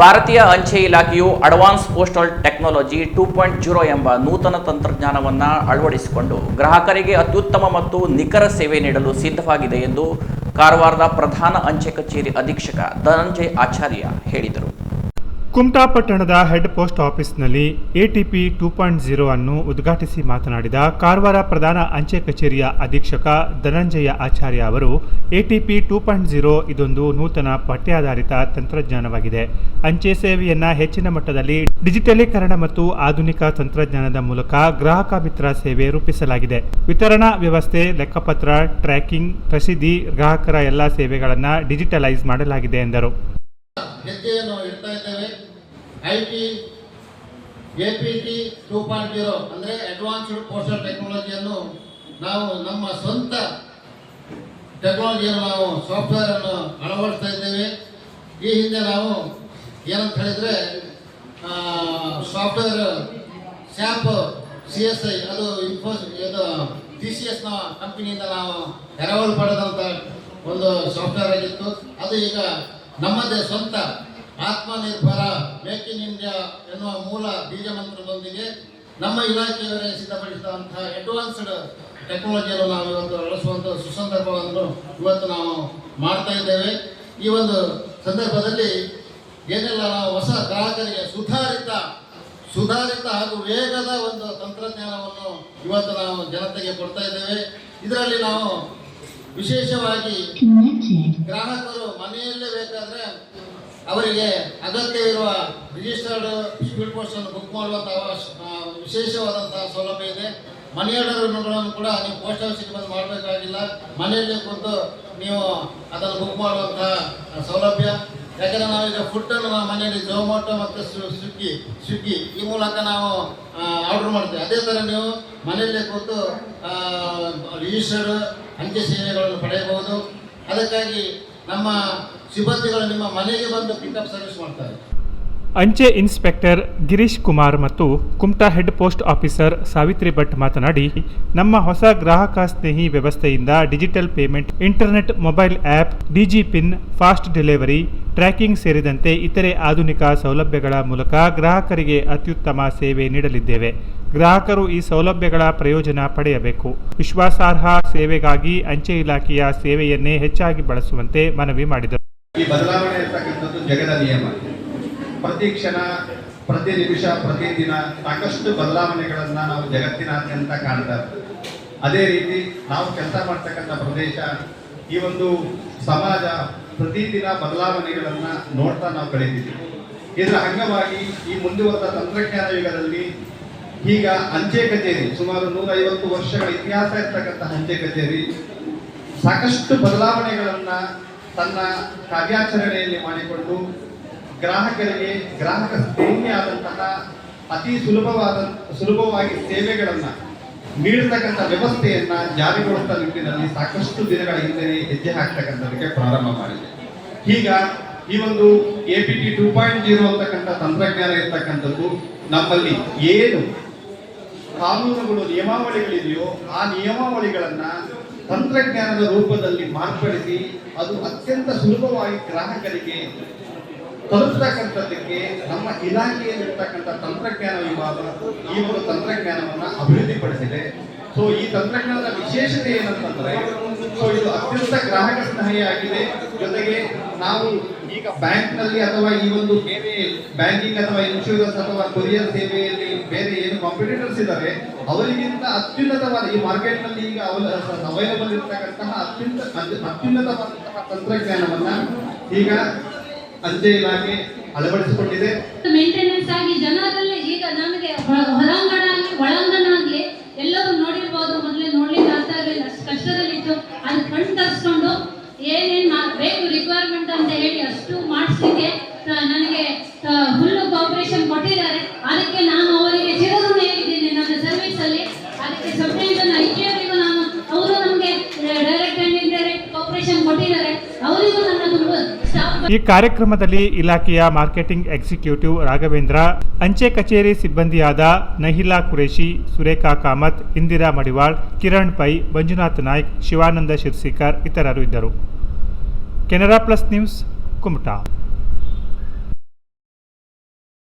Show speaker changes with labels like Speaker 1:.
Speaker 1: ಭಾರತೀಯ ಅಂಚೆ ಇಲಾಖೆಯು advance postal technology two point zero ಎಂಬ ನೂತನ ತಂತ್ರಜ್ಞಾನವನ್ನು ಅಳವಡಿಸಿಕೊಂಡು ಗ್ರಾಹಕರಿಗೆ ಅತ್ಯುತ್ತಮ ಮತ್ತು ನಿಖರ ಸೇವೆ ನೀಡಲು ಸಿದ್ಧವಾಗಿದೆ ಎಂದು ಕಾರವಾರದ ಪ್ರಧಾನ ಅಂಚೆ ಕಚೇರಿ ಅಧೀಕ್ಷಕ ಧನಂಜಯ್ ಆಚಾರ್ಯ ಹೇಳಿದರು.
Speaker 2: ಕುಮಟಾ ಪಟ್ಟಣದ ಹೆಡ್ ಪೋಸ್ಟ್ ಆಫೀಸ್ನಲ್ಲಿ ಎಟಿಪಿ ಟೂ ಪಾಯಿಂಟ್ ಜೀರೋ ಅನ್ನು ಉದ್ಘಾಟಿಸಿ ಮಾತನಾಡಿದ ಕಾರವಾರ ಪ್ರಧಾನ ಅಂಚೆ ಕಚೇರಿಯ ಅಧೀಕ್ಷಕ ಧನಂಜಯ ಆಚಾರ್ಯ ಅವರು, ಎಟಿಪಿ ಟೂ ಪಾಯಿಂಟ್ ಜೀರೋ ಇದೊಂದು ನೂತನ ಪಠ್ಯಾಧಾರಿತ ತಂತ್ರಜ್ಞಾನವಾಗಿದೆ. ಅಂಚೆ ಸೇವೆಯನ್ನು ಹೆಚ್ಚಿನ ಮಟ್ಟದಲ್ಲಿ ಡಿಜಿಟಲೀಕರಣ ಮತ್ತು ಆಧುನಿಕ ತಂತ್ರಜ್ಞಾನದ ಮೂಲಕ ಗ್ರಾಹಕ ಮಿತ್ರ ಸೇವೆ ರೂಪಿಸಲಾಗಿದೆ. ವಿತರಣಾ ವ್ಯವಸ್ಥೆ, ಲೆಕ್ಕಪತ್ರ, ಟ್ರ್ಯಾಕಿಂಗ್ ರಸೀದಿ ಗ್ರಾಹಕರ ಎಲ್ಲ ಸೇವೆಗಳನ್ನು ಡಿಜಿಟಲೈಸ್ ಮಾಡಲಾಗಿದೆ ಎಂದರು.
Speaker 3: I T A P T two point zero ಅಂದರೆ ಅಡ್ವಾನ್ಸ್ಡ್ ಪೋಸ್ಟಲ್ ಟೆಕ್ನಾಲಜಿಯನ್ನು ನಾವು ನಮ್ಮ ಸ್ವಂತ ಟೆಕ್ನಾಲಜಿಯನ್ನು ನಾವು ಸಾಫ್ಟ್ವೇರನ್ನು ಅಳವಡಿಸ್ತಾ ಇದ್ದೇವೆ. ಈ ಹಿಂದೆ ನಾವು ಏನಂತ ಹೇಳಿದರೆ software SAP C S I ಅದು ಇನ್ಫೋಸ್ ಇದು ಟಿ ಸಿ ಎಸ್ನ ಕಂಪನಿಯಿಂದ ನಾವು ಎರವಲು ಪಡೆದಂಥ ಒಂದು ಸಾಫ್ಟ್ವೇರ್ ಆಗಿತ್ತು. ಅದು ಈಗ ನಮ್ಮದೇ ಸ್ವಂತ ಆತ್ಮನಿರ್ಭರ ಮೇಕ್ ಇನ್ ಇಂಡಿಯಾ ಎನ್ನುವ ಮೂಲ ಬೀಜ ಮಂತ್ರದೊಂದಿಗೆ ನಮ್ಮ ಇಲಾಖೆಯವರೇ ಸಿದ್ಧಪಡಿಸಿದಂತಹ ಅಡ್ವಾನ್ಸ್ಡ್ ಟೆಕ್ನಾಲಜಿಯನ್ನು ನಾವು ಇವತ್ತು ಬಳಸುವಂಥ ಸುಸಂದರ್ಭವನ್ನು ಇವತ್ತು ನಾವು ಮಾಡ್ತಾ ಇದ್ದೇವೆ. ಈ ಒಂದು ಸಂದರ್ಭದಲ್ಲಿ ಏನೆಲ್ಲ ನಾವು ಹೊಸ ಗ್ರಾಹಕರಿಗೆ ಸುಧಾರಿತ ಸುಧಾರಿತ ಹಾಗೂ ವೇಗದ ಒಂದು ತಂತ್ರಜ್ಞಾನವನ್ನು ಇವತ್ತು ನಾವು ಜನತೆಗೆ ಕೊಡ್ತಾ ಇದ್ದೇವೆ. ಇದರಲ್ಲಿ ನಾವು ವಿಶೇಷವಾಗಿ ಗ್ರಾಹಕರು ಮನೆಯಲ್ಲೇ ಬೇಕಾದ್ರೆ ಅವರಿಗೆ ಅಗತ್ಯವಿರುವ ರಿಜಿಸ್ಟರ್ಡ್ ಸ್ಪೀಡ್ ಪೋಸ್ಟ್ ಅನ್ನು ಬುಕ್ ಮಾಡುವಂಥ ವಿಶೇಷವಾದಂತಹ ಸೌಲಭ್ಯ ಇದೆ. ಮನಿ ಆರ್ಡರ್ಗಳನ್ನು ಕೂಡ ನೀವು ಪೋಸ್ಟ್ ಆಫೀಸಿಗೆ ಬಂದು ಮಾಡಬೇಕಾಗಿಲ್ಲ. ಮನೆಯಲ್ಲಿ ಕೂತು ನೀವು ಅದನ್ನು ಬುಕ್ ಮಾಡುವಂತಹ ಸೌಲಭ್ಯ. ಯಾಕಂದ್ರೆ ನಾವೀಗ ಫುಡ್ಡನ್ನು ನಾವು ಮನೆಯಲ್ಲಿ ಝೊಮ್ಯಾಟೊ ಮತ್ತು ಸ್ವಿ- ಸ್ವಿಗ್ಗಿ ಸ್ವಿಗ್ಗಿ ಈ ಮೂಲಕ ನಾವು ಆರ್ಡರ್ ಮಾಡ್ತೇವೆ. ಅದೇ ಥರ ನೀವು ಮನೆಯಲ್ಲೇ ಕೂತು ರಿಜಿಸ್ಟರ್ಡ್ ಅಂಚೆ ಸೇವೆಗಳನ್ನು ಪಡೆಯಬಹುದು. ಅದಕ್ಕಾಗಿ ನಮ್ಮ ಸಿಬ್ಬಂದಿಗಳು ನಿಮ್ಮ ಮನೆಗೆ ಬಂದು ಪಿಕಪ್ ಸರ್ವಿಸ್ ಮಾಡ್ತಾರೆ.
Speaker 2: ಅಂಚೆ ಇನ್ಸ್ಪೆಕ್ಟರ್ ಗಿರೀಶ್ ಕುಮಾರ್ ಮತ್ತು Kumta head post officer Savitri Bhat ಮಾತನಾಡಿ, ನಮ್ಮ ಹೊಸ ಗ್ರಾಹಕ ಸ್ನೇಹಿ ವ್ಯವಸ್ಥೆಯಿಂದ digital payment, internet mobile app, digi pin, fast delivery, tracking ಸೇರಿದಂತೆ ಇತರೆ ಆಧುನಿಕ ಸೌಲಭ್ಯಗಳ ಮೂಲಕ ಗ್ರಾಹಕರಿಗೆ ಅತ್ಯುತ್ತಮ ಸೇವೆ ನೀಡಲಿದ್ದೇವೆ. ಗ್ರಾಹಕರು ಈ ಸೌಲಭ್ಯಗಳ ಪ್ರಯೋಜನ ಪಡೆಯಬೇಕು. ವಿಶ್ವಾಸಾರ್ಹ ಸೇವೆಗಾಗಿ ಅಂಚೆ ಇಲಾಖೆಯ ಸೇವೆಯನ್ನೇ ಹೆಚ್ಚಾಗಿ ಬಳಸುವಂತೆ ಮನವಿ ಮಾಡಿದರು.
Speaker 4: ಪ್ರತಿ ಕ್ಷಣ, ಪ್ರತಿ ನಿಮಿಷ, ಪ್ರತಿ ದಿನ ಸಾಕಷ್ಟು ಬದಲಾವಣೆಗಳನ್ನು ನಾವು ಜಗತ್ತಿನಾದ್ಯಂತ ಕಾಣ್ತಾ. ಅದೇ ರೀತಿ ನಾವು ಕೆಲಸ ಮಾಡ್ತಕ್ಕಂಥ ಪ್ರದೇಶ, ಈ ಒಂದು ಸಮಾಜ ಪ್ರತಿದಿನ ಬದಲಾವಣೆಗಳನ್ನು ನೋಡ್ತಾ ನಾವು ಕಳೀತಿದ್ದೀವಿ ಇದರ ಅಂಗವಾಗಿ ಈ ಮುಂದುವರೆದ ತಂತ್ರಜ್ಞಾನ ಯುಗದಲ್ಲಿ ಈಗ ಅಂಚೆ ಕಚೇರಿ, ಸುಮಾರು ನೂರೈವತ್ತು ವರ್ಷಗಳ ಇತಿಹಾಸ ಇರ್ತಕ್ಕಂಥ ಅಂಚೆ ಕಚೇರಿ, ಸಾಕಷ್ಟು ಬದಲಾವಣೆಗಳನ್ನು ತನ್ನ ಕಾರ್ಯಾಚರಣೆಯಲ್ಲಿ ಮಾಡಿಕೊಂಡು ಗ್ರಾಹಕರಿಗೆ, ಗ್ರಾಹಕ ಸ್ನೇಹಿಯಾದಂತಹ ಅತಿ ಸುಲಭವಾದ, ಸುಲಭವಾಗಿ ಸೇವೆಗಳನ್ನು ನೀಡತಕ್ಕಂಥ ವ್ಯವಸ್ಥೆಯನ್ನು ಜಾರಿಗೊಳಿಸುವ ನಿಟ್ಟಿನಲ್ಲಿ ಸಾಕಷ್ಟು ದಿನಗಳ ಹಿಂದೆ ಹೆಜ್ಜೆ ಹಾಕ್ತಕ್ಕಂಥದಕ್ಕೆ ಪ್ರಾರಂಭ ಮಾಡಿದೆ. ಈಗ ಈ ಒಂದು A P T two point zero ಅಂತಕ್ಕಂಥ ತಂತ್ರಜ್ಞಾನ ಇರ್ತಕ್ಕಂಥದ್ದು ನಮ್ಮಲ್ಲಿ ಏನು ಕಾನೂನುಗಳು, ನಿಯಮಾವಳಿಗಳಿದೆಯೋ ಆ ನಿಯಮಾವಳಿಗಳನ್ನ ತಂತ್ರಜ್ಞಾನದ ರೂಪದಲ್ಲಿ ಮಾರ್ಪಡಿಸಿ ಅದು ಅತ್ಯಂತ ಸುಲಭವಾಗಿ ಗ್ರಾಹಕರಿಗೆ ತಲುಪತಕ್ಕಂಥದ್ದಕ್ಕೆ ನಮ್ಮ ಇಲಾಖೆಯಲ್ಲಿರ್ತಕ್ಕಂಥ ತಂತ್ರಜ್ಞಾನ ವಿಭಾಗ ಈ ಒಂದು ತಂತ್ರಜ್ಞಾನವನ್ನು ಅಭಿವೃದ್ಧಿಪಡಿಸಿದೆ. ಸೊ ಈ ತಂತ್ರಜ್ಞಾನದ ವಿಶೇಷತೆ ಏನಂತಂದ್ರೆ ಸೊ ಇದು ಅತ್ಯಂತ ಗ್ರಾಹಕ ಸ್ನೇಹಿಯಾಗಿದೆ ಜೊತೆಗೆ ನಾವು ಈಗ ಬ್ಯಾಂಕ್ನಲ್ಲಿ ಅಥವಾ ಈ ಒಂದು ಸೇವೆ ಬ್ಯಾಂಕಿಂಗ್ ಅಥವಾ ಇನ್ಶೂರೆನ್ಸ್ ಅಥವಾ ಕೊರಿಯರ್ ಸೇವೆಯಲ್ಲಿ ಬೇರೆ ಏನು ಕಾಂಪಿಟೇಟರ್ಸ್ ಇದ್ದಾರೆ, ಅವರಿಗಿಂತ ಅತ್ಯುನ್ನತವಾದ ಈ ಮಾರ್ಕೆಟ್ನಲ್ಲಿ ಈಗ ಅವೈಲಬಲ್ ಇರ್ತಕ್ಕಂತಹ ಅತ್ಯಂತ ಅತ್ಯು- ಅತ್ಯುನ್ನತವಾದಂತಹ ತಂತ್ರಜ್ಞಾನವನ್ನ ಈಗ ಅಂಚೆ ಇಲಾಖೆ ಅಳವಡಿಸಿಕೊಂಡಿದೆ.
Speaker 5: ಮೇಂಟೆನೆನ್ಸ್ ಆಗಿ ಜನರಲ್ಲಿ ಈಗ ನಮಗೆ ಹೊರಾಂಗಣ ಆಗಲಿ ಒಳಾಂಗಣ ಆಗಲಿ ಎಲ್ಲರೂ ನೋಡಿರ್ಬೋದು, ಮೊದಲೇ ನೋಡ್ಲಿಕ್ಕೆ ಅರ್ಥ ಆಗಲಿಲ್ಲ ಅಷ್ಟು ಕಷ್ಟದಲ್ಲಿತ್ತು. ಅದು ಕಣ್ ತರಿಸ್ಕೊಂಡು ಏನೇನು ಬೇಕು ರಿಕ್ವೈರ್ಮೆಂಟ್ ಅಂತ ಹೇಳಿ ಅಷ್ಟು ಮಾಡಿಸ್ಲಿಕ್ಕೆ ನನಗೆ ಫುಲ್ ಕೋಪರೇಷನ್ ಕೊಟ್ಟಿದ್ದಾರೆ. ಅದಕ್ಕೆ ನಾನು
Speaker 2: ಈ ಕಾರ್ಯಕ್ರಮದಲ್ಲಿ ಇಲಾಖೆಯ ಮಾರ್ಕೆಟಿಂಗ್ ಎಕ್ಸಿಕ್ಯೂಟಿವ್ ರಾಘವೇಂದ್ರ, ಅಂಚೆ ಕಚೇರಿ ಸಿಬ್ಬಂದಿಯಾದ ನಹಿಲಾ ಕುರೇಶಿ, ಸುರೇಖಾ ಕಾಮತ್, ಇಂದಿರಾ ಮಡಿವಾಳ್, ಕಿರಣ್ ಪೈ, ಮಂಜುನಾಥ್ ನಾಯ್ಕ್, ಶಿವಾನಂದ ಶಿರ್ಸಿಕರ್ ಇತರರು ಇದ್ದರು. Canara plus news Kumta.